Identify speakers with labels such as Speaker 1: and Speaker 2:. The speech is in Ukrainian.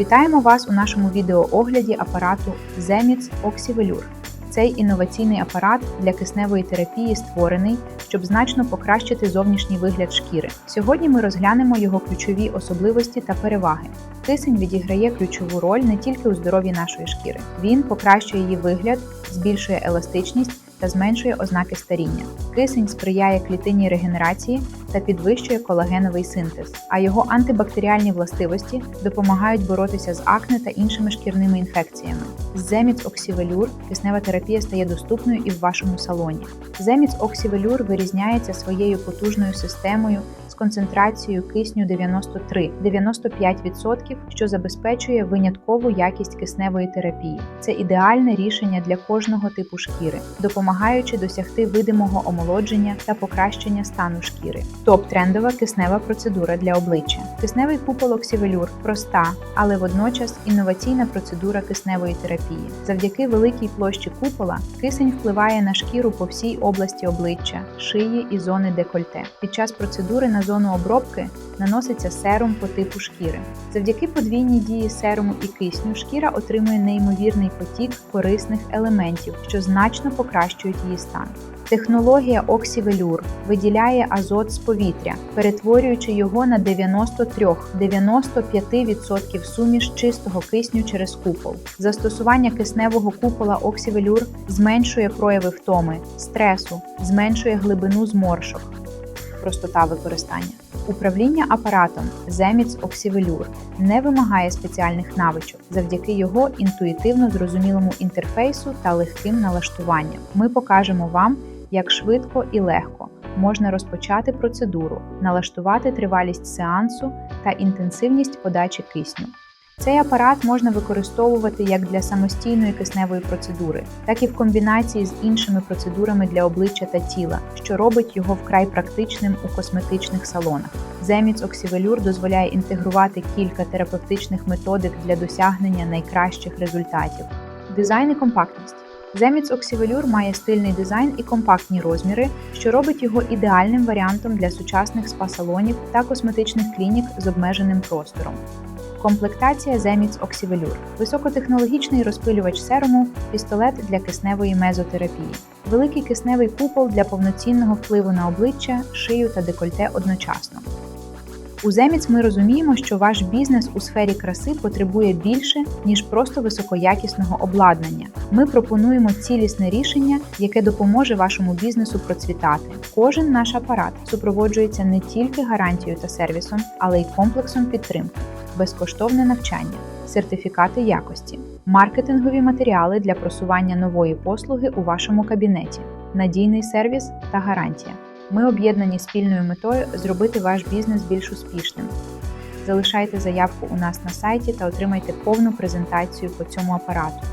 Speaker 1: Вітаємо вас у нашому відеоогляді апарату Zemits Oxyvelour. Цей інноваційний апарат для кисневої терапії створений, щоб значно покращити зовнішній вигляд шкіри. Сьогодні ми розглянемо його ключові особливості та переваги. Кисень відіграє ключову роль не тільки у здоров'ї нашої шкіри. Він покращує її вигляд, збільшує еластичність та зменшує ознаки старіння. Кисень сприяє клітинній регенерації та підвищує колагеновий синтез, а його антибактеріальні властивості допомагають боротися з акне та іншими шкірними інфекціями. Земіц Оксівелюр киснева терапія стає доступною і в вашому салоні. Земіц Оксівелюр вирізняється своєю потужною системою концентрацією кисню 93-95%, що забезпечує виняткову якість кисневої терапії. Це ідеальне рішення для кожного типу шкіри, допомагаючи досягти видимого омолодження та покращення стану шкіри. Топ-трендова киснева процедура для обличчя. Кисневий купол Oxyvelour – проста, але водночас інноваційна процедура кисневої терапії. Завдяки великій площі купола кисень впливає на шкіру по всій області обличчя, шиї і зони декольте. Під час процедури на зону обробки наноситься серум по типу шкіри. Завдяки подвійній дії серуму і кисню шкіра отримує неймовірний потік корисних елементів, що значно покращують її стан. Технологія Oxyvelour виділяє азот з повітря, перетворюючи його на 93-95% суміш чистого кисню через купол. Застосування кисневого купола Oxyvelour зменшує прояви втоми, стресу, зменшує глибину зморшок. Простота використання. Управління апаратом Zemits Oxyvelour не вимагає спеціальних навичок завдяки його інтуїтивно зрозумілому інтерфейсу та легким налаштуванням. Ми покажемо вам, як швидко і легко можна розпочати процедуру, налаштувати тривалість сеансу та інтенсивність подачі кисню. Цей апарат можна використовувати як для самостійної кисневої процедури, так і в комбінації з іншими процедурами для обличчя та тіла, що робить його вкрай практичним у косметичних салонах. Zemits Oxyvelour дозволяє інтегрувати кілька терапевтичних методик для досягнення найкращих результатів. Дизайн і компактність. Zemits Oxyvelour має стильний дизайн і компактні розміри, що робить його ідеальним варіантом для сучасних спа-салонів та косметичних клінік з обмеженим простором. Комплектація Zemits Оксівелюр, – високотехнологічний розпилювач серуму, пістолет для кисневої мезотерапії, великий кисневий купол для повноцінного впливу на обличчя, шию та декольте одночасно. У Zemits ми розуміємо, що ваш бізнес у сфері краси потребує більше, ніж просто високоякісного обладнання. Ми пропонуємо цілісне рішення, яке допоможе вашому бізнесу процвітати. Кожен наш апарат супроводжується не тільки гарантією та сервісом, але й комплексом підтримки, безкоштовне навчання, сертифікати якості, маркетингові матеріали для просування нової послуги у вашому кабінеті, надійний сервіс та гарантія. Ми об'єднані спільною метою зробити ваш бізнес більш успішним. Залишайте заявку у нас на сайті та отримайте повну презентацію по цьому апарату.